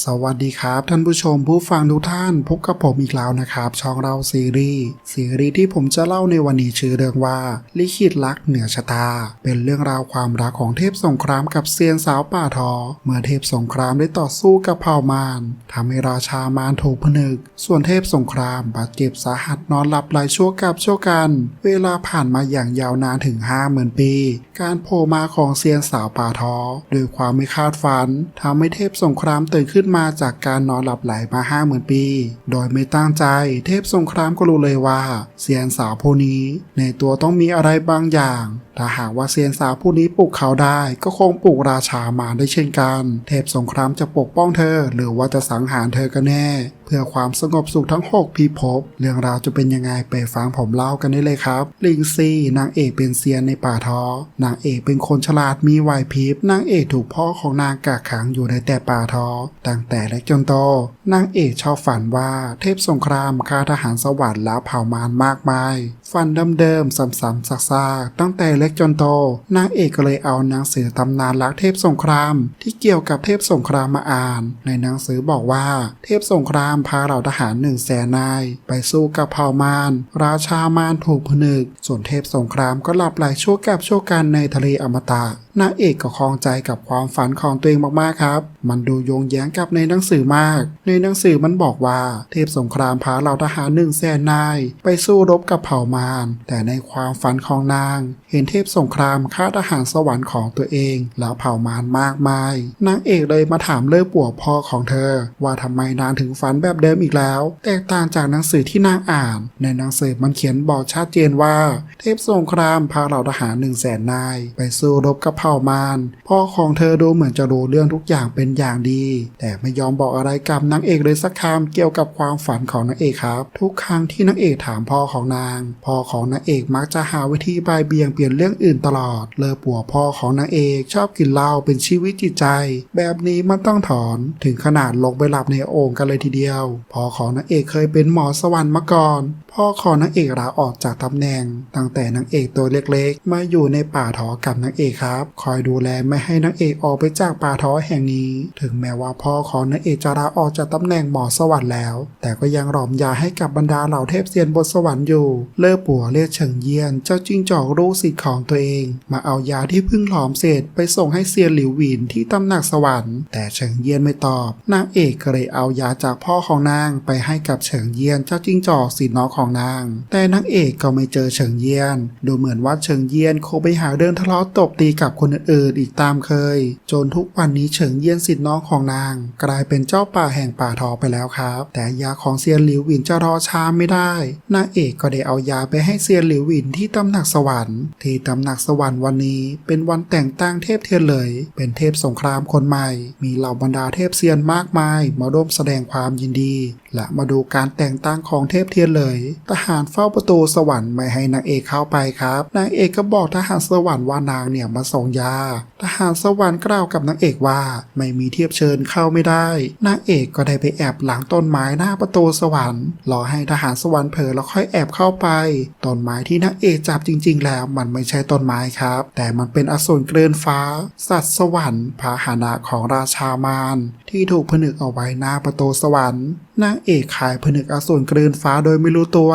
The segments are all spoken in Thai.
สวัสดีครับท่านผู้ชมผู้ฟังทุกท่านพบกับผมอีกแล้วนะครับ ช่องเราซีรีส์ซีรีส์ที่ผมจะเล่าในวันนี้ชื่อเรื่องว่า ลิขิตรักเหนือชะตา เป็นเรื่องราวความรักของเทพสงครามกับเซียนสาวป่าทอ เมื่อเทพสงครามได้ต่อสู้กับเผ่ามารทำให้ราชามารถูกผนึก ส่วนเทพสงครามบาดเจ็บสาหัสนอนหลับไหลชั่วกับชั่วกัน เวลาผ่านมาอย่างยาวนานถึงห้าหมื่นปี การโผล่มาของเซียนสาวป่าทอด้วยความไม่คาดฝันทำให้เทพสงครามตื่นขึ้นมาจากการนอนหลับไหลมาห้าหมื่นปี โดยไม่ตั้งใจเทพสงครามก็รู้เลยว่าเซียนสาวผู้นี้ ในตัวต้องมีอะไรบางอย่างถ้าหากว่าเซียนสาวผู้นี้ปลุกเขาได้ก็คงปลุกราชามาได้เช่นกัน เทพสงครามจะปกป้องเธอ หรือว่าจะสังหารเธอกันแน่ พื่อความสงบสุขทั้ง 6 พิภพ เรื่องราวจะเป็นยังไงไปฟังผมเล่ากันได้เลยครับ ลิงซีนางเอกเป็นเซียนในป่าท้อนางเอกเป็นคนฉลาดมีไหวพริบนางเอกถูกพ่อของนางกักขังอยู่ในแต่ป่าท้อตั้งแต่เล็กจนโตนางเอกชอบฝันว่าเทพสงครามฆ่าทหารสวรรค์และเผ่ามารมากมาย ฝันเดิมๆซ้ำๆซากๆตั้งแต่เล็กจนโต นางเอกก็เลยเอาหนังสือตำนานรักเทพสงคราม ที่เกี่ยวกับเทพสงครามมาอ่าน ในหนังสือบอกว่า เทพสงครามพาเหล่าทหารหนึ่งแสนนาย ไปสู้กับเผ่ามารราชามารถูกผนึก ส่วนเทพสงครามก็หลับไหลชั่วกับชั่วกันในทะเลอมตะนางเอกก็คลองใจกับความฝันของตัวเองมากๆครับ มันดูโยงแย้งกับในหนังสือมาก ในหนังสือมันบอกว่า เทพสงครามพาเหล่าทหารหนึ่งแสนนาย ไปสู้รบกับเผ่ามารแต่ในความฝันของนาง เห็นเทพสงครามฆ่าทหารสวรรค์ของตัวเอง แล้วเผ่ามารมากมาย นางเอกเลยมาถามเลิกปัวพ่อของเธอ ว่าทำไมนางถึงฝันแบบเดิมอีกแล้ว แตกต่างจากหนังสือที่นางอ่าน ในหนังสือมันเขียนบอกชัดเจนว่า เทพสงครามพาเหล่าทหารหนึ่งแสนนาย ไปสู้รบกับผ่ามารพ่อของเธอดูเหมือนจะรู้เรื่องทุกอย่างเป็นอย่างดี แต่ไม่ยอมบอกอะไรกับนางเอกเลยสักคำเกี่ยวกับความฝันของนางเอกครับ ทุกครั้งที่นางเอกถามพ่อของนาง พ่อของนางเอกมักจะหาวิธีบายเบี่ยงเปลี่ยนเรื่องอื่นตลอด เลอปัวพ่อของนางเอกชอบกินเหล้าเป็นชีวิตจิตใจ แบบนี้มันต้องถอนถึงขนาดลงไปหลับในโอ่งกันเลยทีเดียว พ่อของนางเอกเคยเป็นหมอสวรรค์มาก่อน พ่อของนางเอกลาออกจากตำแหน่ง ตั้งแต่นางเอกตัวเล็กๆ มาอยู่ในป่าท้อกับนางเอกครับ คอยดูแลไม่ให้นางเอกออกไปจากป่าท้อแห่งนี้ ถึงแม้ว่าพ่อของนางเอกจะลาออกจากตำแหน่งหมอสวรรค์แล้ว แต่ก็ยังหลอมยาให้กับบรรดาเหล่าเทพเซียนบนสวรรค์อยู่ เล่อปัวเรียกเฉิงเยียน เจ้าจิ้งจอกรู้สิทธิ์ของตัวเอง มาเอายาที่เพิ่งหลอมเสร็จไปส่งให้เซียนหลิวหวินที่ตำหนักสวรรค์แต่เฉิงเยียนไม่ตอบ นางเอกก็เลยเอายาจากพ่อของนางไปให้กับเฉิงเยียนเจ้าจิ้งจอกสิทธิ์น้องของนาง แต่นางเอกก็ไม่เจอเฉิงเยียน ดูเหมือนว่าเฉิงเยียนคงไปหาเดินทะเลาะตบตีกับคนอื่นๆอีกตามเคย จนทุกวันนี้เฉิงเยียนสิทธิ์น้องของนาง กลายเป็นเจ้าป่าแห่งป่าทอไปแล้วครับ แต่ยาของเซียนหลิวหวินจะรอช้าไม่ได้ นางเอกก็ได้เอายาไปให้เซียนหลิวหวินที่ตำหนักสวรรค์ ที่ตำหนักสวรรค์วันนี้เป็นวันแต่งตั้งเทพเทียนเลย เป็นเทพสงครามคนใหม่ มีเหล่าบรรดาเทพเซียนมากมายมาร่วมแสดงความยินดี และมาดูการแต่งตั้งของเทพเทียนเลย ทหารเฝ้าประตูสวรรค์ไม่ให้นางเอกเข้าไปครับ นางเอกก็บอกทหารสวรรค์ว่านางเนี่ยมาส่งยา ทหารสวรรค์กล่าวกับนางเอกว่า ไม่มีเทียบเชิญเข้าไม่ได้ นางเอกก็ได้ไปแอบหลังต้นไม้หน้าประตูสวรรค์รอให้ทหารสวรรค์เผลอแล้วค่อยแอบเข้าไป ต้นไม้ที่นางเอกจับจริง ๆ แล้วมันไม่ใช่ต้นไม้ครับ แต่มันเป็นอสูรเกลื่อนฟ้า สัตว์สวรรค์พาหนะของราชามารที่ถูกผนึกเอาไว้หน้าประตูสวรรค์นางเอกขายผนึกอสูรกลืนฟ้าโดยไม่รู้ตัว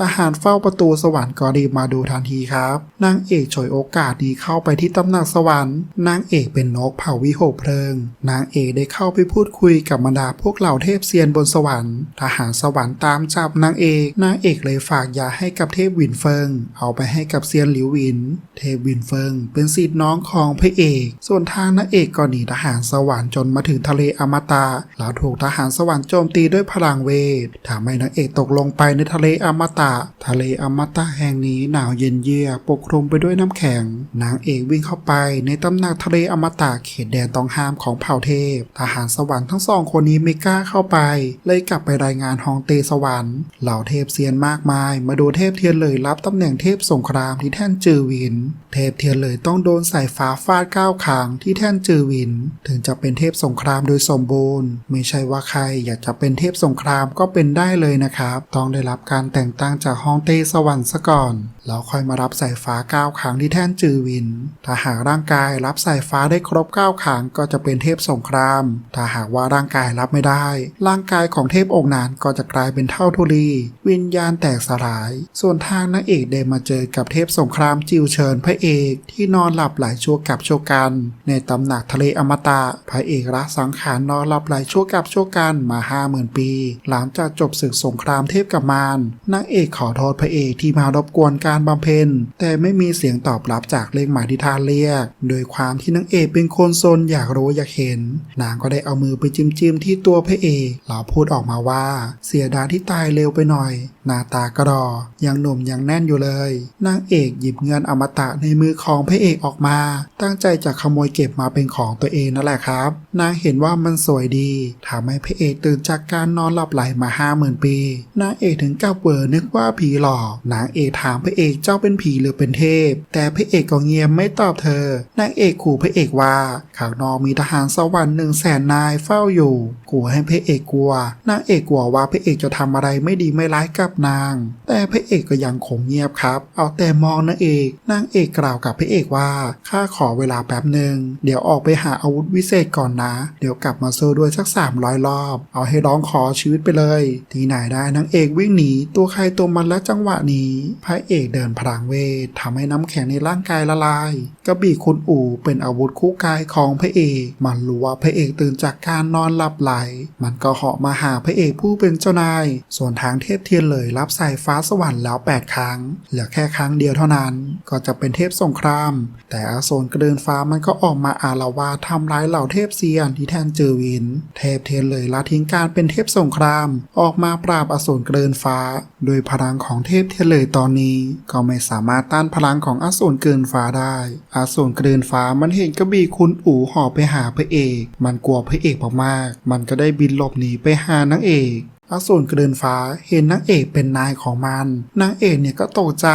ทหารเฝ้าประตูสวรรค์ก็รีบมาดูทันทีครับ นางเอกฉวยโอกาสนี้เข้าไปที่ตำหนักสวรรค์ นางเอกเป็นนกเผ่าวิหกเพลิง นางเอกได้เข้าไปพูดคุยกับบรรดาพวกเหล่าเทพเซียนบนสวรรค์ ทหารสวรรค์ตามจับนางเอก นางเอกเลยฝากยาให้กับเทพวินเฟิง เอาไปให้กับเซียนหลิววิน เทพวินเฟิง เป็นศิษย์น้องของพระเอก ส่วนทางนางเอกก็หนีทหารสวรรค์จนมาถึงทะเลอมตะ แล้วถูกทหารสวรรค์โจมตีด้วยพลังเวททำให้นางเอกตกลงไปในทะเลอมตะทะเลอมตะแห่งนี้หนาวเย็นเยือกปกคลุมไปด้วยน้ำแข็ง นางเอกวิ่งเข้าไปในตำหนักทะเลอมตะเขตแดนต้องห้ามของเผ่าเทพ ทหารสวรรค์ทั้งสองคนนี้ไม่กล้าเข้าไป เลยกลับไปรายงานฮองเตสวรรค์ เหล่าเทพเซียนมากมาย มาดูเทพเทียนเลยรับตำแหน่งเทพสงครามที่แท่นจือวิน เทพเทียนเลยต้องโดนสายฟ้าฟาดก้าวขางที่แท่นจือวิน ถึงจะเป็นเทพสงครามโดยสมบูรณ์ ไม่ใช่ว่าใครอยากจะเป็นเทพสงครามก็เป็นได้เลยนะครับ ต้องได้รับการแต่งตั้งจากฮองเต้สวรรค์ซะก่อนแล้วค่อยมารับสายฟ้าเก้าครั้งที่แท่นจือวิน ถ้าหากร่างกายรับสายฟ้าได้ครบเก้าครั้งก็จะเป็นเทพสงคราม ถ้าหากว่าร่างกายรับไม่ได้ ร่างกายของเทพองค์นั้นก็จะกลายเป็นเท่าทุลี วิญญาณแตกสลาย ส่วนทางนางเอกได้มาเจอกับเทพสงครามจิวเชิญพระเอกที่นอนหลับไหลชั่วกับชั่วกัน ในตำหนักทะเลอมตะพระเอกรักสังขารนอนหลับไหลชั่วกับชั่วกันมาห้าหมื่นปี หลังจากจบศึกสงครามเทพกับมารนางเอกขอโทษพระเอกที่มารบกวนการบำเพ็ญ แต่ไม่มีเสียงตอบรับจากเลขหมายที่ท่านเรียก โดยความที่นางเอกเป็นคนซนอยากรู้อยากเห็น นางก็ได้เอามือไปจิ้มจิ้มๆที่ตัวพระเอกแล้วพูดออกมาว่า เสียดายที่ตายเร็วไปหน่อย หน้าตากระดอ ยังหนุ่มยังแน่นอยู่เลย นางเอกหยิบเงินอมตะในมือของพระเอกออกมา ตั้งใจจะขโมยเก็บมาเป็นของตัวเองนั่นแหละครับ นางเห็นว่ามันสวยดีทำให้พระเอกตื่นจากการนอนหลับไหลมาห้าหมื่นปี นางเอกถึงกับเวอร์นึกว่าผีหลอก นางเอกถามพระเอกเจ้าเป็นผีหรือเป็นเทพ แต่พระเอกก็เงียบไม่ตอบเธอ นางเอกขู่พระเอกว่าข้างนอกมีทหารสวรรค์หนึ่งแสนนายเฝ้าอยู่ขู่ให้พระเอกกลัว นางเอกกลัวว่าพระเอกจะทำอะไรไม่ดีไม่ร้ายกับนาง แต่พระเอกก็ยังคงเงียบครับ เอาแต่มองนางเอก นางเอกกล่าวกับพระเอกว่าข้าขอเวลาแป๊บหนึ่งเดี๋ยวออกไปหาอาวุธวิเศษก่อนนะ เดี๋ยวกลับมาสู้ด้วยสักสามร้อยรอบ เอาให้ร้องขอชีวิตไปเลย ที่ไหนได้นางเอกวิ่งหนีตัวใครตัวมันและจังหวะนี้พระเอกเดินพลางเวททำให้น้ำแข็งในร่างกายละลายกระบี่คุณอู่เป็นอาวุธคู่กายของพระเอก มันรู้ว่าพระเอกตื่นจากการนอนหลับไหล มันก็เหาะมาหาพระเอกผู้เป็นเจ้านาย ส่วนทางเทพเทียนเลยรับสายฟ้าสวรรค์แล้ว 8 ครั้ง เหลือแค่ครั้งเดียวเท่านั้น ก็จะเป็นเทพสงคราม แต่อาโซนกระเดินฟ้ามันก็ออกมาอาละวาดทำร้ายเหล่าเทพเซียนที่แทนเจอวิน เทพเทนเลยละทิ้งการเป็นเทพสงคราม ออกมาปราบอสูรกระเดินฟ้า โดยพลังของเทพเทนเลยตอนนี้ ก็ไม่สามารถต้านพลังของอสูรเกินฟ้าได้ อาสูรกระเดินฟ้ามันเห็นกระบี่คุณอู่ห่อไปหาพระเอก มันกลัวพระเอกมากๆมันก็ได้บินหลบหนีไปหานางเอก อสูรกระเดินฟ้าเห็นนางเอกเป็นนายของมัน นางเอกเนี่ยก็ตกใจ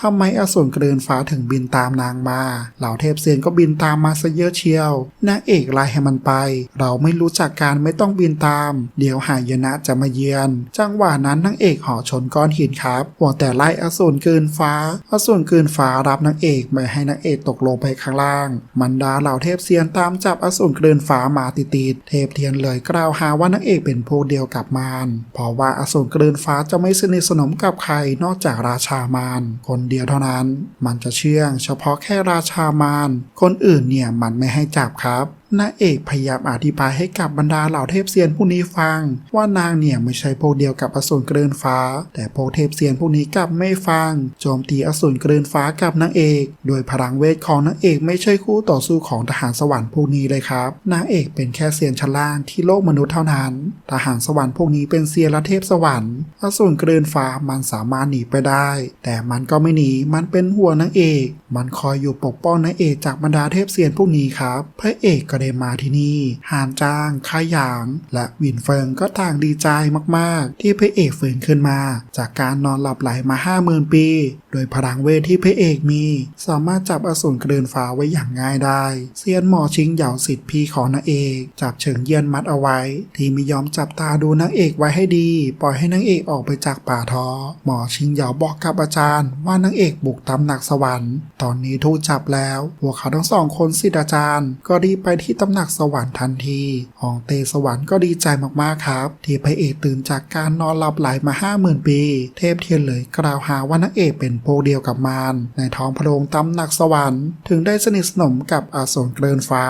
ทำไมอสูรกระเดินฟ้าถึงบินตามนางมา เหล่าเทพเซียนก็บินตามมาซะเยอะเชียว นางเอกไล่ให้มันไป เราไม่รู้จักการไม่ต้องบินตาม เดี๋ยวหายนะจะมาเยือน จังหวะนั้นนางเอกห่อชนก้อนหินครับหัวแต่ไล่อสูรเกินฟ้า อสูรเกินฟ้ารับนางเอกไม่ให้นางเอกตกลงไปข้างล่าง มันดาเหล่าเทพเซียนตามจับอสูรเกินฟ้ามาติดๆเทพเทียนเลยกล่าวหาว่านางเอกเป็นพวกเดียวกับมารเพราะว่าอสูรกลืนฟ้าจะไม่สนิทสนมกับใครนอกจากราชามารคนเดียวเท่านั้น มันจะเชื่องเฉพาะแค่ราชามารคนอื่นเนี่ยมันไม่ให้จับครับนางเอกพยายามอธิบายให้กับบรรดาเหล่าเทพเซียนผู้นี้ฟัง ว่านางเนี่ยไม่ใช่พวกเดียวกับอสูรเกรินฟ้า แต่พวกเทพเซียนพวกนี้กลับไม่ฟัง โจมตีอสูรเกรินฟ้ากับนางเอกโดยพลังเวทของนางเอกไม่ใช่คู่ต่อสู้ของทหารสวรรค์พวกนี้เลยครับนางเอกเป็นแค่เซียนชั้นล่างที่โลกมนุษย์เท่านั้น ทหารสวรรค์พวกนี้เป็นเซียนและเทพสวรรค์อสูรเกรินฟ้ามันสามารถหนีไปได้ แต่มันก็ไม่หนีมันเป็นห่วนางเอก มันคอยอยู่ปกป้องนางเอกจากบรรดาเทพเซียนพวกนี้ครับพระเอกก็ได้มาที่นี่หานจ้างข้าหยาง และวินเฟิงก็ต่างดีใจมากๆ ที่พระเอกฟื้นขึ้นมา จากการนอนหลับไหลมาห้าหมื่นปี โดยพลังเวทที่พระเอกมี สามารถจับอสูรกระเดินฟ้าไว้อย่างง่ายได้เซียนหมอชิงเหยาสิทธิ์พี่ของนางเอกจับเฉิงเยียนมัดเอาไว้ ที่ไม่ยอมจับตาดูนางเอกไว้ให้ดี ปล่อยให้นางเอกออกไปจากป่าท้อหมอชิงเหยาบอกกับอาจารย์ ว่านางเอกบุกตำหนักสวรรค์ ตอนนี้ถูกจับแล้วพวกเขาทั้งสองคนสิทธิอาจารย์ ก็รีบไปที่ที่ตำหนักสวรรค์ทันทีหองเตสวรรค์ก็ดีใจมากๆครับ ที่พระเอกตื่นจากการนอนหลับไหลมาห้าหมื่นปี เทพเทียนเลยกล่าวหาว่านางเอกเป็นพวกเดียวกับมารในท้องพระโรงตำหนักสวรรค์ ถึงได้สนิทสนมกับอาสูรเกรินฟ้า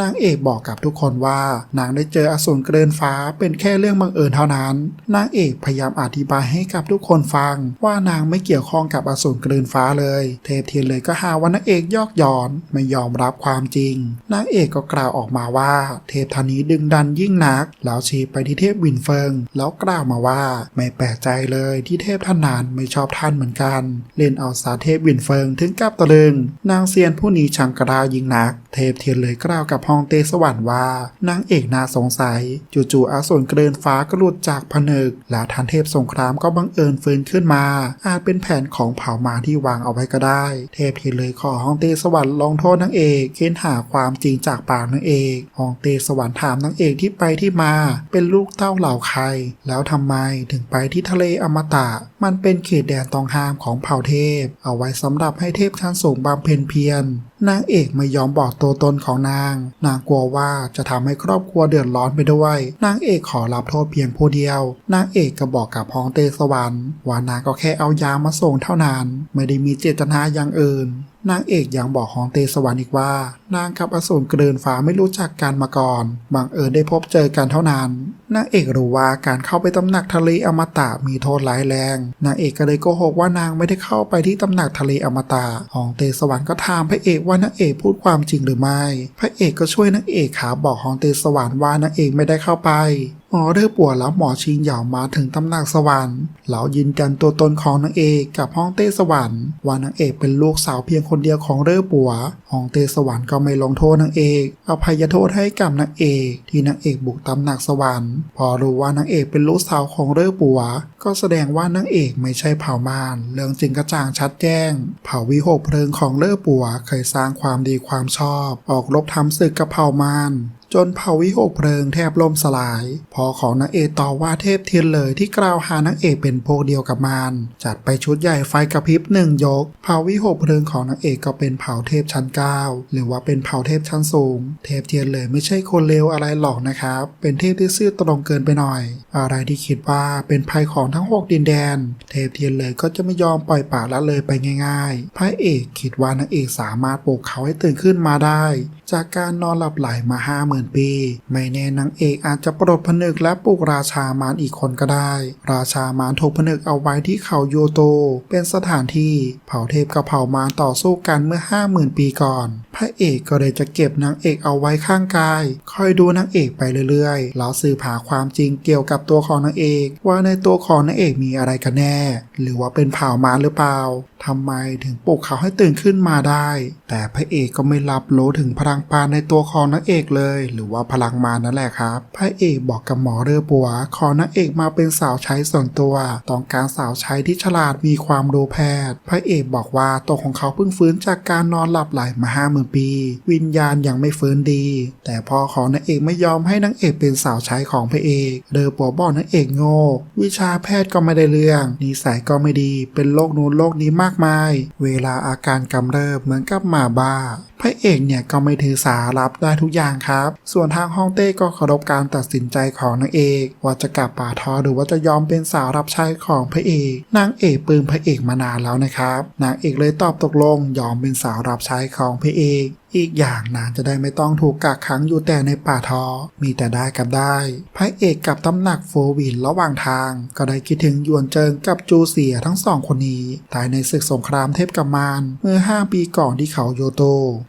นางเอกบอกกับทุกคนว่านางได้เจออาสูรเกรินฟ้าเป็นแค่เรื่องบังเอิญเท่านั้น นางเอกพยายามอธิบายให้กับทุกคนฟัง ว่านางไม่เกี่ยวข้องกับอาสูรเกรินฟ้าเลย เทพเทียนเลยก็หาว่านางเอกยอกย้อนไม่ยอมรับความจริง นางเอกก็กล่าวออกมาว่า เทพธานีดึงดันยิ่งนัก แล้วชี้ไปที่เทพวินเฟิง แล้วกล่าวมาว่า ไม่แปลกใจเลยที่เทพท่านนานไม่ชอบท่านเหมือนกัน เล่นเอาสาเทพวินเฟิงถึงกับตะลึง นางเซียนผู้นี้ชังกระดายิ่งนัก เทพเทียนเลยกล่าวกับฮองเตสวรรค์ว่านางเอกน่าสงสัย จู่ๆอาสูรเกรินฟ้าก็หลุดจากผนึก และทันเทพสงครามก็บังเอิญฟื้นขึ้นมา อาจเป็นแผนของเผ่ามาที่วางเอาไว้ก็ได้ เทพเทียนเลยขอฮองเตสวรรค์ลงโทษนางเอกเค้นหาความจริงจากปากนางเอกฮองเตสวรรค์ถามนางเอกที่ไปที่มา เป็นลูกเต้าเหล่าใคร แล้วทำไมถึงไปที่ทะเลอมตะ มันเป็นเขตแดนต้องห้ามของเผ่าเทพ เอาไว้สำหรับให้เทพชั้นสูงบำเพ็ญเพียร นางเอกไม่ยอมบอกตัวตนของนาง นางกลัวว่าจะทำให้ครอบครัวเดือดร้อนไปด้วย นางเอกขอรับโทษเพียงผู้เดียว นางเอกก็บอกกับฮองเตสวรรค์ว่านางก็แค่เอายามาส่งเท่านั้น ไม่ได้มีเจตนาอย่างอื่นนางเอกยังบอกฮองเตสวรรค์อีกว่า นางกับอสูรเกลืนฟ้าไม่รู้จักกันมาก่อน บังเอิญได้พบเจอกันเท่านั้น นางเอกรู้ว่าการเข้าไปตำหนักทะเลอมตะมีโทษร้ายแรง นางเอกก็เลยโกหกว่านางไม่ได้เข้าไปที่ตำหนักทะเลอมตะฮองเตสวรรค์ก็ถามพระเอกว่านางเอกพูดความจริงหรือไม่ พระเอกก็ช่วยนางเอกขาบอกฮองเตสวรรค์ว่านางเอกไม่ได้เข้าไป หมอเรือปัวแล้วหมอชิงเหยามาถึงตำหนักสวรรค์เหลายืนยันตัวตนของนางเอกกับฮ่องเต้สวรรค์ว่านางเอกเป็นลูกสาวเพียงคนเดียวของเรือปัวฮ่องเต้สวรรค์ก็ไม่ลงโทษนางเอกอภัยโทษให้กับนางเอก ที่นางเอกบุกตำหนักสวรรค์ พอรู้ว่านางเอกเป็นลูกสาวของเรือปัวก็แสดงว่านางเอกไม่ใช่เผ่ามารเรื่องจริงกระจ่างชัดแจ้ง เผ่าวิหกเพลิงของเรือปัวเคยสร้างความดีความชอบ ออกรบทำศึกกับเผ่ามาร จนเผ่าวิหกเพลิงแทบล่มสลาย พอของนางเอกต่อว่าเทพเทียนเลยที่กล่าวหานางเอกเป็นพวกเดียวกับมารจัดไปชุดใหญ่ไฟกระพริบหนึ่งยก เผ่าวิหกเพลิงของนางเอกก็เป็นเผ่าเทพชั้นเก้าหรือว่าเป็นเผ่าเทพชั้นสูง เทพเทียนเลยไม่ใช่คนเลวอะไรหรอกนะครับ เป็นเทพที่ซื่อตรงเกินไปหน่อย อะไรที่คิดว่าเป็นภัยของทั้งหกดินแดน เทพเทียนเลยก็จะไม่ยอมปล่อยปละละเลยไปง่าย ๆ พระเอกคิดว่านางเอกสามารถปลุกเขาให้ตื่นขึ้นมาได้ จากการนอนหลับไหลมาห้าหมื่นปี ไม่แน่นางเอกอาจจะปลดผนึกและปลุกราชามารอีกคนก็ได้ ราชามารถูกผนึกเอาไว้ที่เขาโยโต เป็นสถานที่เผ่าเทพกับเผ่ามารต่อสู้กันเมื่อห้าหมื่นปีก่อน พระเอกก็เลยจะเก็บนางเอกเอาไว้ข้างกาย คอยดูนางเอกไปเรื่อยๆ แล้วสืบหาความจริงเกี่ยวกับตัวของนางเอก ว่าในตัวของนางเอกมีอะไรกันแน่ หรือว่าเป็นเผ่ามารหรือเปล่า ทำไมถึงปลุกเขาให้ตื่นขึ้นมาได้ แต่พระเอกก็ไม่รับรู้ถึงพลังปานในตัวของนางเอกเลย หรือว่าพลังมานั่นแหละครับ พระเอกบอกกับหมอเรือปัว ขอนางเอกมาเป็นสาวใช้ส่วนตัวต้องการสาวใช้ที่ฉลาดมีความรู้แพทย์ พระเอกบอกว่าตัวของเขาเพิ่งฟื้นจากการนอนหลับไหลมาห้าหมื่นปี วิญญาณยังไม่ฟื้นดี แต่พอของนางเอกไม่ยอมให้นางเอกเป็นสาวใช้ของพระเอกเรือปัวบอกนางเอกโง่วิชาแพทย์ก็ไม่ได้เรื่องนิสัยก็ไม่ดี เป็นโรคนู้นโรคนี้มากมาย เวลาอาการกำเริบเหมือนกับหมาบ้าพระเอกเนี่ยก็ไม่ถือสารับได้ทุกอย่างครับ ส่วนทางฮ่องเต้ก็เคารพการตัดสินใจของนางเอก ว่าจะกลับป่าทอหรือว่าจะยอมเป็นสาวรับใช้ของพระเอก นางเอกปลื้มพระเอกมานานแล้วนะครับ นางเอกเลยตอบตกลงยอมเป็นสาวรับใช้ของพระเอก อีกอย่างนางจะได้ไม่ต้องถูกกักขังอยู่แต่ในป่าทอมีแต่ได้กับได้พระเอกกับตำหนักโฟวินระหว่างทาง ก็ได้คิดถึงยวนเจิงกับจูเสียทั้งสองคนนี้ ตายในศึกสงครามเทพกัมมารเมื่อ 5 ปีก่อนที่เขาโยโต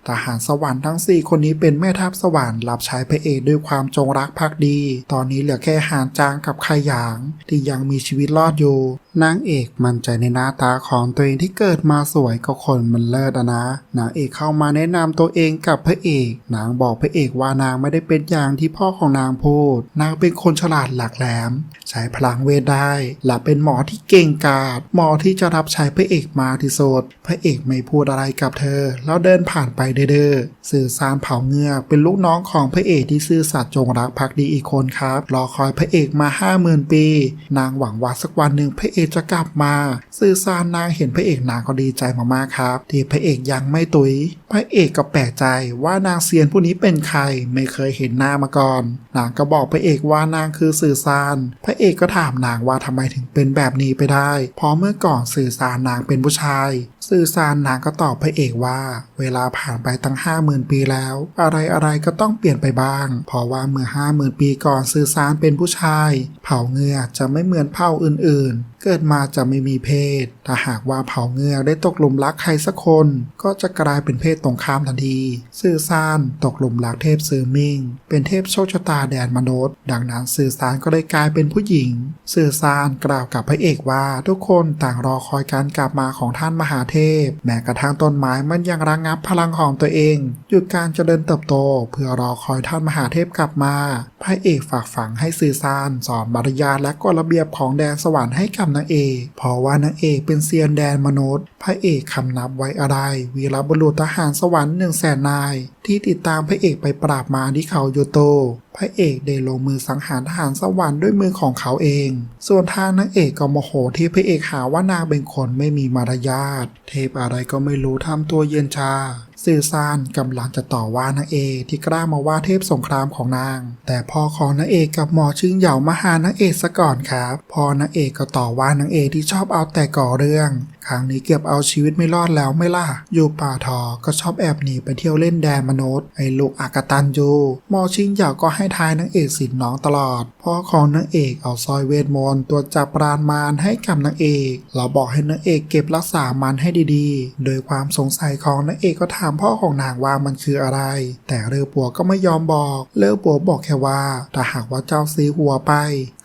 ทหารสวรรค์ทั้ง 4 คนนี้เป็นแม่ทัพสวรรค์รับใช้พระเอกด้วยความจงรักภักดี ตอนนี้เหลือแค่หานจางกับไคหยาง ที่ยังมีชีวิตรอดอยู่นางเอกมั่นใจในหน้าตาของตัวเองที่เกิดมาสวยก็คนมันเลิศนะนางเอกเข้ามาแนะนำตัวเองกับพระเอก นางบอกพระเอกว่านางไม่ได้เป็นอย่างที่พ่อของนางพูด นางเป็นคนฉลาดหลักแหลม ใช้พลังเวทได้ และเป็นหมอที่เก่งกาจหมอที่จะรับใช้พระเอกมาที่สุดพระเอกไม่พูดอะไรกับเธอ แล้วเดินผ่านไปเด้อสื่อสารเผาเงือกเป็นลูกน้องของพระเอกที่ซื่อสัตย์จงรักภักดีอีกคนครับ รอคอยพระเอกมาห้าหมื่นปี นางหวังว่าสักวันหนึ่งพระเอกจะกลับมา สื่อสารนางเห็นพระเอกนางก็ดีใจมากๆครับ ที่พระเอกยังไม่ตุย พระเอกก็แปลกใจว่านางเซียนผู้นี้เป็นใครไม่เคยเห็นหน้ามาก่อน นางก็บอกพระเอกว่านางคือสื่อสารพระเอกเอก็ถามนางว่าทำไมถึงเป็นแบบนี้ไปได้ เพราะเมื่อก่อนสื่อสารนางเป็นผู้ชาย สื่อสารนางก็ตอบพระเอกว่า เวลาผ่านไปตั้งห้าหมื่นปีแล้ว อะไรอะไรก็ต้องเปลี่ยนไปบ้าง เพราะว่าเมื่อห้าหมื่นปีก่อนสื่อสารเป็นผู้ชาย เผ่าเงือกจะไม่เหมือนเผ่าอื่น ๆ เกิดมาจะไม่มีเพศ ถ้าหากว่าเผ่าเงือกได้ตกหลุมรักใครสักคน ก็จะกลายเป็นเพศตรงข้ามทันที สื่อสารตกหลุมรักเทพซือมิง เป็นเทพโชคชะตาแดนมนุษย์ ดังนั้นสื่อสารก็เลยกลายเป็นผู้หญิง สื่อสารกล่าวกับพระเอกว่าทุกคนต่างรอคอยการกลับมาของท่านมหาเทพ แม้กระทั่งต้นไม้มันยังระงงับพลังของตัวเอง หยุดการเจริญเติบโต เพื่อรอคอยท่านมหาเทพกลับมา พระเอกฝากฝังให้สื่อสาร สอนมารยาและกฎระเบียบของแดนสวรรค์ให้กับนางเอกเพราะว่านางเอกเป็นเซียนแดนมนุษย์ พระเอกคำนับไว้อะไร วีรบุรุษทหารสวรรค์หนึ่งแสนนายที่ติดตามพระเอกไปปราบมารที่เขาโยโต พระเอกได้ลงมือสังหารทหารสวรรค์ด้วยมือของเขาเอง ส่วนทางนางเอกก็โมโหที่พระเอกหาว่านางเป็นคนไม่มีมารยาท เทพอะไรก็ไม่รู้ทำตัวเย็นชาสื่อซานกำลังจะต่อว่านางเอกที่กล้ามาว่าเทพสงครามของนาง แต่พ่อของนางเอกกับหมอชึงเหยามาหานางเอกซะก่อนครับ พอนางเอกก็ต่อว่านางเอกที่ชอบเอาแต่ก่อเรื่องครั้งนี้เกือบเอาชีวิตไม่รอดแล้วไม่ล่ะ อยู่ป่าทอก็ชอบแอบหนีไปเที่ยวเล่นแดนมนุษย์ไอ้ลูกอากตันยูหมอชิงเหยาก็ให้ทายนางเอกสินน้องตลอด พ่อของนางเอกเอาสร้อยเวทมนต์ตัวจับปราณมารให้กับนางเอก เราบอกให้นางเอกเก็บรักษามันให้ดีๆ โดยความสงสัยของนางเอกก็ถามพ่อของนางว่ามันคืออะไร แต่เรือปัวก็ไม่ยอมบอก เรือปัวบอกแค่ว่าถ้าหากว่าเจ้าซื้อหัวไป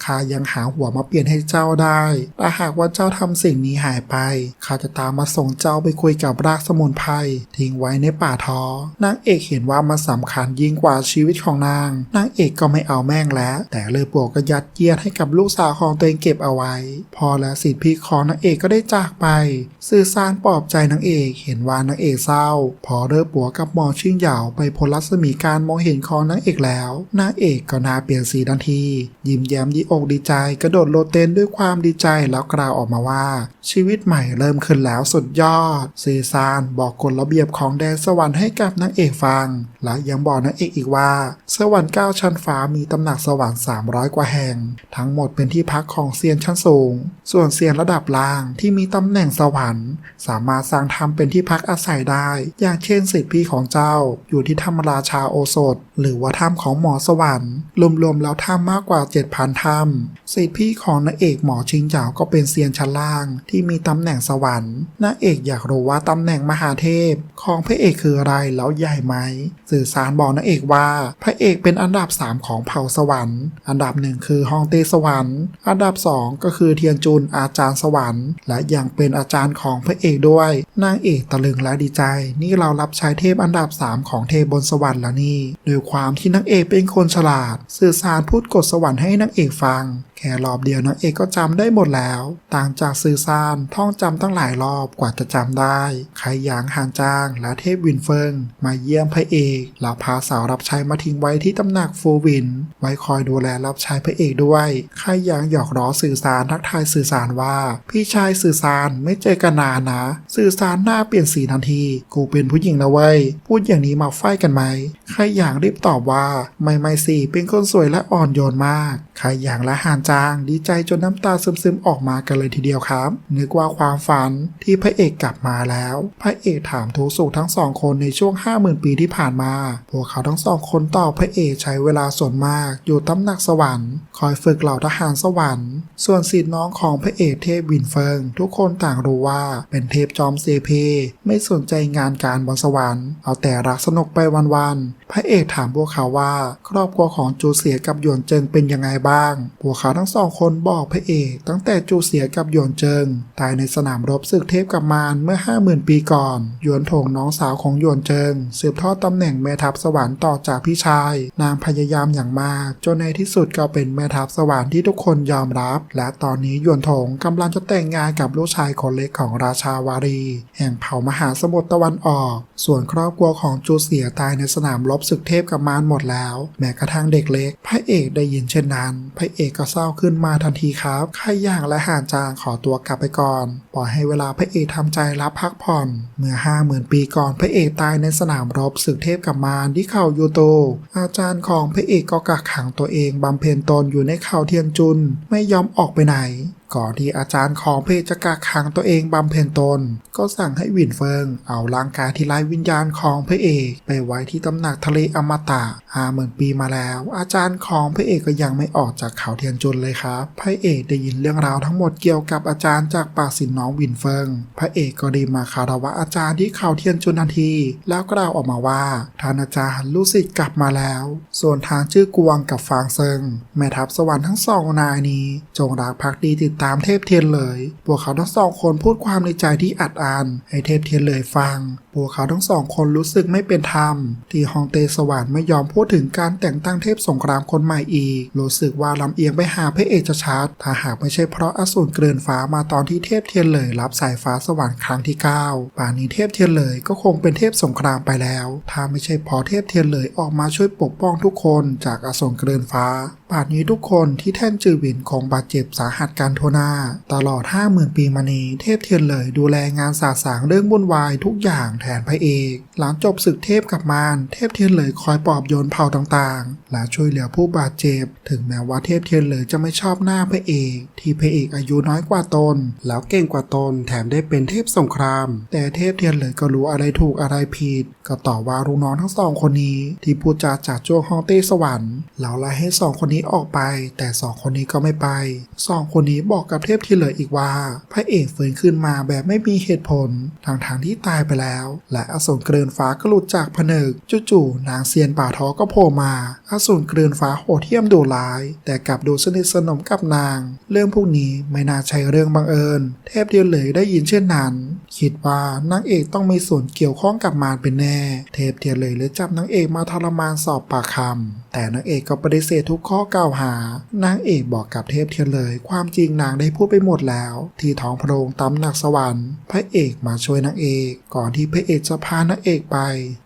ข้ายังหาหัวมาเปลี่ยนให้เจ้าได้ ถ้าหากว่าเจ้าทำสิ่งนี้หายไปข้าจะตามมาส่งเจ้าไปคุยกับรากสมุนไพรทิ้งไว้ในป่าท้อนางเอกเห็นว่ามันสำคัญยิ่งกว่าชีวิตของนาง นางเอกก็ไม่เอาแม่งแล้ว แต่เรือปัวก็ยัดเยียดให้กับลูกสาวของตัวเองเก็บเอาไว้ พอและสิทธิพี่ของนางเอกก็ได้จากไป สื่อสารปลอบใจนางเอกเห็นว่านางเอกเศร้า พอเรือปัวกับหมอชิงเหยาไปพ้นรัศมีการมองเห็นของนางเอกแล้วนางเอกก็นาเปลี่ยนสีทันที ยิ้มแย้มดีอกดีใจ กระโดดโลเต้นด้วยความดีใจแล้วกล่าวออกมาว่า ชีวิตใหม่เริ่มขึ้นแล้วสุดยอดสื่อสารบอกกฎระเบียบของแดนสวรรค์ให้กับนางเอกฟัง และยังบอกนางเอกอีกว่า สวรรค์เก้าชั้นฟ้ามีตำหนักสวรรค์ 300 กว่าแห่ง ทั้งหมดเป็นที่พักของเซียนชั้นสูง ส่วนเซียนระดับล่างที่มีตำแหน่งสวรรค์ สามารถสร้างทำเป็นที่พักอาศัยได้ อย่างเช่นสิทธิพี่ของเจ้า อยู่ที่ถ้ำราชาโอสถ หรือว่าถ้ำของหมอสวรรค์รวมๆแล้วถ้ำมากกว่า 7,000ถ้ำสิทธิพี่ของนางเอกหมอชิงเหยาก็เป็นเซียนชั้นล่าง ที่มีตำแหน่งสวรรค์นางเอกอยากรู้ว่าตำแหน่งมหาเทพ ของพระเอกคืออะไรแล้วใหญ่ไหม สื่อสารบอกนางเอกว่า พระเอกเป็นอันดับ 3 ของเผ่าสวรรค์ อันดับหนึ่งคือฮองเตสวรรค์ อันดับ 2 ก็คือเทียนจุนอาจารย์สวรรค์ และยังเป็นอาจารย์ของพระเอกด้วย นางเอกตะลึงและดีใจ นี่เรารับใช้เทพอันดับ 3 ของเทพบนสวรรค์แล้วนี่ด้วยความที่นางเอกเป็นคนฉลาด สื่อสารพูดกฎสวรรค์ให้นางเอกฟัง แค่รอบเดียวนางเอกก็จำได้หมดแล้ว ต่างจากสื่อสารท่องจำตั้งหลายรอบกว่าจะจำได้ใครหยางหานจาง และเทพวินเฟิง มาเยี่ยมพระเอกแล้วพาสาวรับใช้มาทิ้งไว้ที่ตำหนักฟูวิน ไว้คอยดูแลรับใช้พระเอกด้วยใครหยางหยอกล้อสื่อสารทักทายสื่อสารว่า พี่ชายสื่อสารไม่เจอกันนานนะ สื่อสารหน้าเปลี่ยนสีทันที กูเป็นผู้หญิงนะเว้ยพูดอย่างนี้มาไฟกันไหมใครหยางรีบตอบว่าไม่ไม่สิเป็นคนสวยและอ่อนโยนมาก ใครหยางละหานจาง ดีใจจนน้ำตาซึมๆออกมากันเลยทีเดียวครับ นึกว่าความฝันที่พระเอกกลับมาแล้ว พระเอกถามทุกสุขทั้งสองคนในช่วง 50,000 ปีที่ผ่านมา พวกเขาทั้งสองคนตอบพระเอกใช้เวลาส่วนมาก อยู่ตำหนักสวรรค์ คอยฝึกเหล่าทหารสวรรค์ ส่วนสิทธิน้องของพระเอกเทพวินเฟิง ทุกคนต่างรู้ว่าเป็นเทพจอมเซเพไม่สนใจงานการบนสวรรค์ เอาแต่รักสนุกไปวันๆ พระเอกถามพวกเขาว่า ครอบครัวของจูเสียกับหยวนเจิงเป็นยังไงบ้างพวกเขาทั้งสองคนบอกพระเอกตั้งแต่จูเสียกับหยวนเจิง ตายในสนามรบศึกเทพกับมารเมื่อ 50,000 ปีก่อน หยวนถงน้องสาวของหยวนเจิง สืบทอดตำแหน่งแม่ทัพสวรรค์ต่อจากพี่ชาย นางพยายามอย่างมากจนในที่สุดก็เป็นแม่ทัพสวรรค์ที่ทุกคนยอมรับ และตอนนี้หยวนถงกำลังจะแต่งงานกับลูกชายคนเล็กของราชาวารี แห่งเผ่ามหาสมุทรตะวันออก ส่วนครอบครัวของจูเสียตายในสนามรบศึกเทพกับมารหมดแล้ว แม้กระทั่งเด็กเล็ก พระเอกได้ยินเช่นนั้นพระเอกก็เศร้าขึ้นมาทันทีครับใครอย่างและห่านจางขอตัวกลับไปก่อน ปล่อยให้เวลาพระเอกทำใจรับพักผ่อน เมื่อห้าหมื่นปีก่อนพระเอกตายในสนามรบศึกเทพกับมารที่เขายูโต อาจารย์ของพระเอกก็กักขังตัวเองบำเพ็ญตนอยู่ในเขาเทียนจุน ไม่ยอมออกไปไหน ก่อนที่อาจารย์ของเพชจะกักขังตัวเองบำเพ็ญตน ก็สั่งให้หวินเฟิง เอาร่างกายที่ไร้วิญญาณของพระเอกไปไว้ที่ตำหนักทะเลอมตะห้าหมื่นปีมาแล้ว อาจารย์ของพระเอกก็ยังไม่ออกจากเขาเทียนจุนเลยครับพระเอกได้ยินเรื่องราวทั้งหมดเกี่ยวกับอาจารย์จากปากสินน้องหวินเฟิง พระเอกก็รีบมาคารวะอาจารย์ที่เขาเทียนจุนทันที แล้วกล่าวออกมาว่าท่านอาจารย์ลูกศิษย์กลับมาแล้ว ส่วนทางชื่อกวงกับฟางเซิงแม่ทัพสวรรค์ทั้งสองนายนี้ จงรักภักดีติดตามเทพเทียนเลย พวกเขาทั้งสองคนพูดความในใจที่อัดอันให้เทพเทียนเลยฟัง พวกเขาทั้งสองคนรู้สึกไม่เป็นธรรม ที่ฮองเตสวรรค์ไม่ยอมพูดถึงการแต่งตั้งเทพสงครามคนใหม่อีก รู้สึกว่าลำเอียงไปหาพระเอกชัดถ้าหากไม่ใช่เพราะอสูรเกลื่อนฟ้ามาตอนที่เทพเทียนเลยรับสายฟ้าสวรรค์ครั้งที่ 9 ป่านนี้เทพเทียนเลยก็คงเป็นเทพสงครามไปแล้ว ถ้าไม่ใช่พอเทพเทียนเลยออกมาช่วยปกป้องทุกคนจากอสูรเกลื่อนฟ้า ป่านนี้ทุกคนที่แท่นจือหวินคงบาดเจ็บสาหัสกันทั่วนา ตลอด 50,000 ปีมานี้ เทพเทียนเลยดูแลงานสาสางเรื่องวุ่นวายทุกอย่างแทนพระเอก หลังจบศึกเทพกับมารเทพเทียนเลยคอยปลอบโยนเผ่าต่างๆ และช่วยเหลือผู้บาดเจ็บ ถึงแม้ว่าเทพเทียนเลยจะไม่ชอบหน้าพระเอก ที่พระเอกอายุน้อยกว่าตน แล้วเก่งกว่าตนแถมได้เป็นเทพสงคราม แต่เทพเทียนเลยก็รู้อะไรถูกอะไรผิด ก็ต่อว่าลูกน้องทั้งสองคนนี้ ที่พูดจาจากจ้วงฮองเต้สวรรค์แล้วไล่ให้สองคนนี้ออกไป แต่สองคนนี้ก็ไม่ไปสองคนนี้บอกกับเทพเทียนเลยอีกว่า พระเอกฟื้นขึ้นมาแบบไม่มีเหตุผลทางทางๆที่ตายไปแล้ว และอสูรเกลือนฟ้าก็หลุดจากผนึกจู่ๆนางเซียนป่าท้อก็โผล่มา อสูรเกลือนฟ้าโหดเหี้ยมดุร้าย แต่กลับดูสนิทสนมกับนาง เรื่องพวกนี้ไม่น่าใช่เรื่องบังเอิญ เทพเทียนเลยได้ยินเช่นนั้น คิดว่านางเอกต้องมีส่วนเกี่ยวข้องกับมารเป็นแน่ เทพเทียเลยเลยจับนางเอกมาทรมานสอบปากคำแต่นางเอกก็ปฏิเสธทุกข้อกล่าวหานางเอกบอกกับเทพเทียเลยความจริงนะางได้พูดไปหมดแล้ว ที่ท้องพระโรงตำหนักสวรรค์พระเอกมาช่วยนางเอก ก่อนที่พระเอกจะพานางเอกไป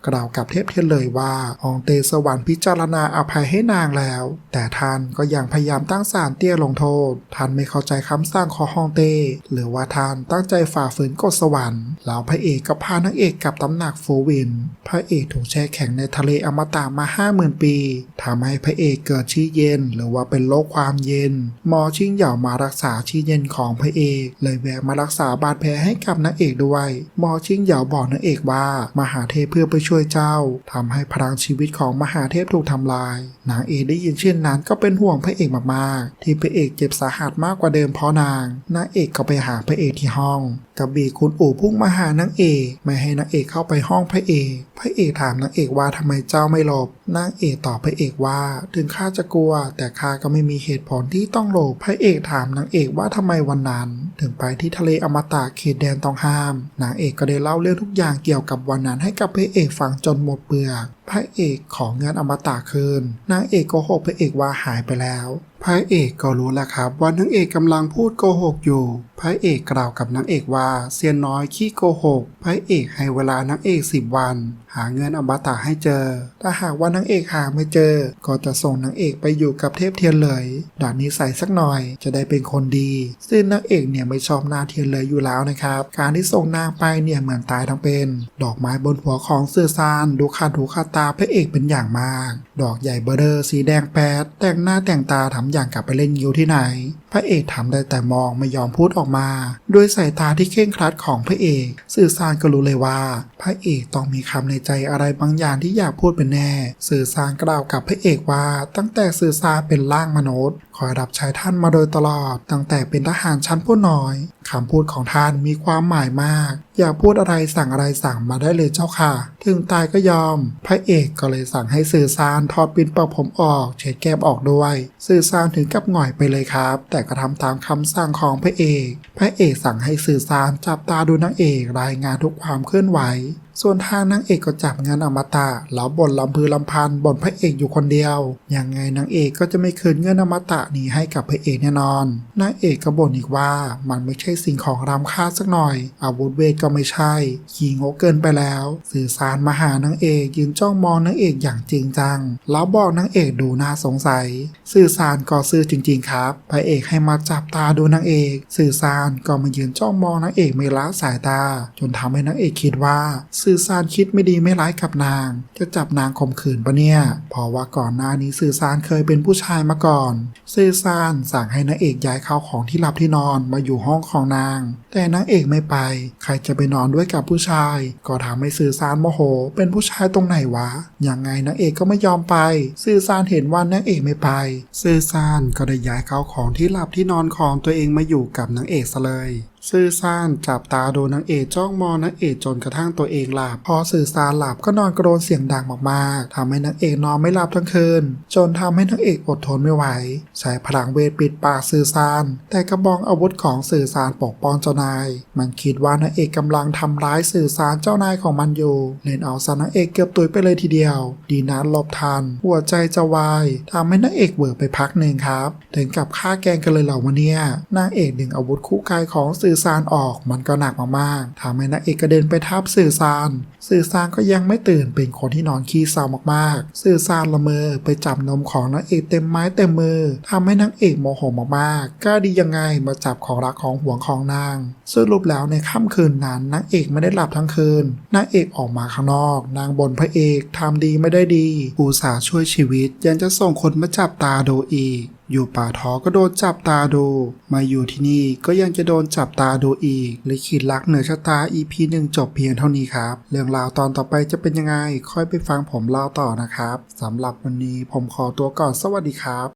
กล่าวกับเทพเทียนเลยว่าอองเตสวรรค์พิจารณาอภัยให้นางแล้ว แต่ท่านก็ยังพยายามตั้งศาลเตี้ยลงโทษ ท่านไม่เข้าใจคำสั่งของฮองเต้หรือว่าท่านตั้งใจฝ่าฝืนกฎสวรรค์แล้วพระเอกก็พานางเอกกลับตำหนักฟูวิน พระเอกถูกแช่แข็งในทะเลอมตะมาห้าหมื่นปีทำให้พระเอกเกิดชี้เย็น หรือว่าเป็นโรคความเย็น หมอชิงเหย่ามารักษาชี้เย็นของพระเอก เลยแวะมารักษาบาดแผลให้กับนางเอกด้วย หมอชิงเหย่าบอกนางเอกว่า มหาเทพเพื่อไปช่วยเจ้าทำให้พลังชีวิตของมหาเทพถูกทำลาย นางเอกได้ยินเช่นนั้นก็เป็นห่วงพระเอกมากๆ ที่พระเอกเจ็บสาหัสมากกว่าเดิมเพราะนาง นางเอกก็ไปหาพระเอกที่ห้องกระบี่คุณอู่พุ่งมาหานางเอกไม่ให้นางเอกเข้าไปห้องพระเอก พระเอกถามนางเอกว่าทำไมเจ้าไม่หลบ นางเอกตอบพระเอกว่า ถึงข้าจะกลัว แต่ข้าก็ไม่มีเหตุผลที่ต้องหลบ พระเอกถามนางเอกว่าทำไมวันนั้น ถึงไปที่ทะเลอมตะเขตแดนต้องห้ามนางเอกก็ได้เล่าเรื่องทุกอย่างเกี่ยวกับวันนั้นให้กับพระเอกฟังจนหมดเปลือกพระเอกของเงินอมตะคืน นางเอกโกหกพระเอกว่าหายไปแล้ว พระเอกก็รู้แล้วครับว่านางเอกกำลังพูดโกหกอยู่ พระเอกกล่าวกับนางเอกว่าเซียนน้อยขี้โกหก พระเอกให้เวลานางเอกสิบวัน หาเงินอมตะให้เจอ ถ้าหากว่านางเอกหาไม่เจอ ก็จะส่งนางเอกไปอยู่กับเทพเทียนเลยด่านนี้ใส่สักหน่อยจะได้เป็นคนดี ซึ่งนางเอกเนี่ยไม่ชอบนาเทียนเลยอยู่แล้วนะครับ การที่ส่งนางไปเนี่ยเหมือนตายทั้งเป็น ดอกไม้บนหัวของเสื้อซานดูขาดหูขาดตาพระเอกเป็นอย่างมากดอกใหญ่เบอเรอสีแดงแปดแต่งหน้าแต่งตาทำอย่างกลับไปเล่นยิวที่ไหน พระเอกทำได้แต่มองไม่ยอมพูดออกมา ด้วยสายตาที่เคร่งครัดของพระเอก สื่อสารก็รู้เลยว่า พระเอกต้องมีคำในใจอะไรบางอย่างที่อยากพูดเป็นแน่ สื่อสารกล่าวกับพระเอกว่าตั้งแต่สื่อสารเป็นร่างมนุษย์คอยรับใช้ท่านมาโดยตลอด ตั้งแต่เป็นทหารชั้นผู้น้อยคำพูดของท่านมีความหมายมาก อยากพูดอะไรสั่งอะไรสั่งมาได้เลยเจ้าค่ะ ถึงตายก็ยอม พระเอกก็เลยสั่งให้สื่อสารถอดปินเป่าผมออก เฉดแก้มออกด้วย สื่อสารถึงกับหง่อยไปเลยครับ แต่กระทำตามคำสั่งของพระเอก พระเอกสั่งให้สื่อสารจับตาดูนางเอกรายงานทุกความเคลื่อนไหวส่วนทางนางเอกก็จับงานอมตะแล้วบ่นลำพือลำพันบ่นพระเอกอยู่คนเดียว ยังไงนางเอกก็จะไม่คืนเงินอมตะนี้ให้กับพระเอกแน่นอน นางเอกก็บ่นอีกว่ามันไม่ใช่สิ่งของรำค่าสักหน่อย อาวุธเวทก็ไม่ใช่ ขี้งกเกินไปแล้ว สื่อสารมาหานางเอกยืนจ้องมองนางเอกอย่างจริงจัง แล้วบอกนางเอกดูน่าสงสัย สื่อสารก็ซื่อจริง ๆ ครับ พระเอกให้มาจับตาดูนางเอก สื่อสารก็มายืนจ้องมองนางเอกไม่ละสายตา จนทำให้นางเอกคิดว่าสื่อสารคิดไม่ดีไม่ร้ายกับนาง จะจับนางข่มขืนปะเนี่ย เพราะว่าก่อนหน้านี้สื่อสารเคยเป็นผู้ชายมาก่อน สื่อสารสั่งให้นางเอกย้ายข้าวของที่หลับที่นอนมาอยู่ห้องของนาง แต่นางเอกไม่ไป ใครจะไปนอนด้วยกับผู้ชาย ก็ทำให้สื่อสารโมโห เป็นผู้ชายตรงไหนวะ ยังไงนางเอกก็ไม่ยอมไป สื่อสารเห็นว่านางเอกไม่ไป สื่อสารก็ได้ย้ายข้าวของที่หลับที่นอนของตัวเองมาอยู่กับนางเอกซะเลย สื่อสารจับตาดูนางเอกจ้องมองนางเอกจนกระทั่งตัวเองหลับ พอสื่อสารหลับก็นอนกระโดนเสียงดังมากๆทำให้นางเอกนอนไม่หลับทั้งคืน จนทำให้นางเอกอดทนไม่ไหวใช้พลังเวทปิดปากสื่อสาร แต่กระบองอาวุธของสื่อสารปกป้องเจ้านาย มันคิดว่านางเอกกำลังทำร้ายสื่อสารเจ้านายของมันอยู่เล่นเอาซะนางเอกเกือบตุยไปเลยทีเดียว ดีนะหลบทัน หัวใจจะวายทำให้นางเอกเบิกไปพักหนึ่งครับ ถึงกับฆ่าแกงกันเลยเหล่าวะเนี่ยนางเอกดึงอาวุธคู่กายของสื่อสารออกมันก็หนักมากๆทำให้นางเอกกระเด็นไปทับสื่อสาร สื่อสารก็ยังไม่ตื่นเป็นคนที่นอนขี้เศร้ามากๆ สื่อสารละเมอไปจับนมของนางเอกเต็มไม้เต็มมือทำให้นางเอกโมโหมากๆกล้าดียังไงมาจับของรักของห่วงของนาง สรุปแล้วในค่ำคืนนั้นนางเอกไม่ได้หลับทั้งคืนนางเอกออกมาข้างนอก นางบนพระเอกทำดีไม่ได้ดีอุตส่าห์ช่วยชีวิตยังจะส่งคนมาจับตาดูอีก อยู่ป่าท้อก็โดนจับตาดู มาอยู่ที่นี่ก็ยังจะโดนจับตาดูอีกลิขิตรักเหนือชะตา EP หนึ่งจบเพียงเท่านี้ครับ เรื่องราวตอนต่อไปจะเป็นยังไง ค่อยไปฟังผมเล่าต่อนะครับสำหรับวันนี้ผมขอตัวก่อนสวัสดีครับ